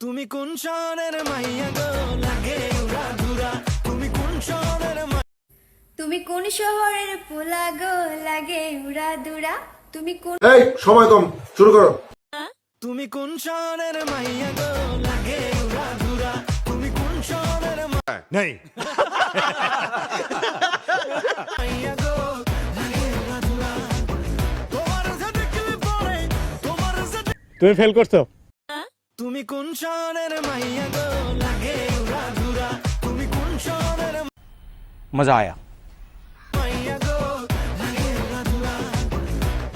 তুমি কোন শহরের মাইয়া গো? লাগে উড়া ধুরা। তুমি কোন শহরের তুমি কোন শহরের পোলা গো? লাগে উড়া দুরা তুমি কোন এই সময় কম শুরু করো। তুমি কোন শহরের মাইয়া গো? লাগে উড়া ধুরা। তুমি কোন শহরের মা- नहीं মাইয়া গো লাগে উড়া ধুরা। তোমার সাথে কি পরে তোমার সাথে তুমি ফেল করছ? তুমি কোন শহরের মাইয়া গো লাগে উড়া ধুরা তুমি কোন শহরের मजा आया মাইয়া গো লাগে উড়া ধুরা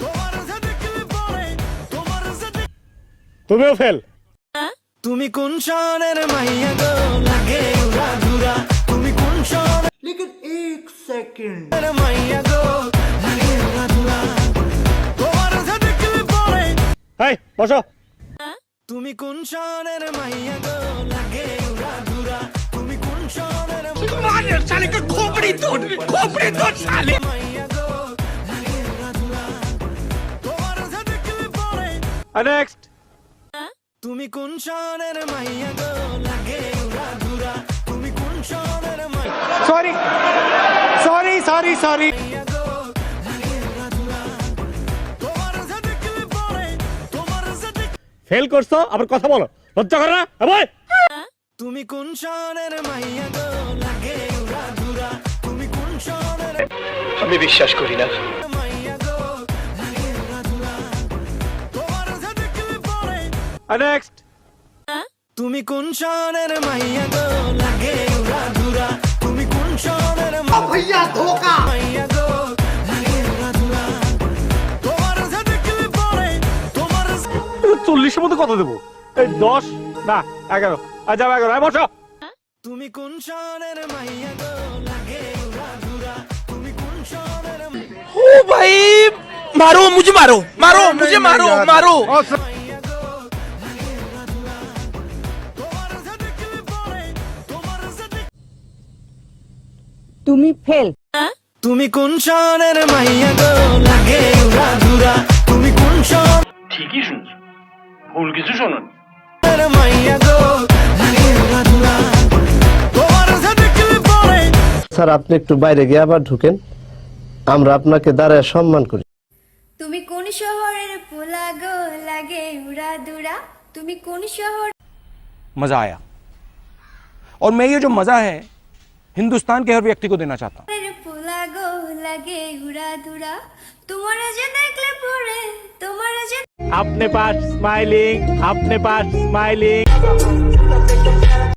তোমার সাথে কি পরে তোমার সাথে তুমিও ফেল তুমি কোন শহরের মাইয়া গো লাগে উড়া ধুরা তুমি কোন শহরের लेकिन एक सेकंड মাইয়া গো লাগে উড়া ধুরা তোমার সাথে কি পরে এই বসো তুমি কোন শহরের মাইয়া গো? লাগে উড়া ধুরা। তুমি কোন শহরের মাইয়া গো? লাগে উড়া ধুরা। তোমার সাথে কি নেক্সট তুমি কোন শহরের মাইয়া গো? লাগে উড়া ধুরা। তুমি কোন শহরের মাইয়া sorry sorry sorry sorry fail করছ আবার কথা বলো। লজ্জা করে না? ভাই! তুমি কোন শহরের মাইয়া গো? লাগে উড়া ধুরা। তুমি কোন শহরের আমি বিশ্বাস করি না। নেক্সট তুমি কোন শহরের মাইয়া গো? লাগে চল্লিশের মধ্যে কত দেবো? এই দশ না এগারো। যাব এগারো বসো। তুমি কোন শহরের তুমি কোন ভাই মারো মুঝে মারো মারো মুঝে মারো মারো। তুমি ফেল। তুমি কোন শহরের মাইয়া গো? লাগে উড়া তুমি কোন শহর ঠিকই শুনছো। ভুল কিছু শোনো মাইয়া গো লাগে উড়া ধুরা তোমার সাথে কি পরে স্যার আপনি একটু বাইরে গিয়ে আবার ঢুকেন আমরা আপনাকে দাঁড়ায় সম্মান করি তুমি কোন শহরের পোলা গো লাগে উড়া দুরা তুমি কোন শহর मजा आया और मैं ये जो मजा है हिंदुस्तान के हर व्यक्ति को देना चाहता हूँ শহরের পোলা গো লাগে উড়া দুরা তোমার যে দেখলে পরে তোমার যে अपने पास स्माइलिंग अपने पास स्माइलिंग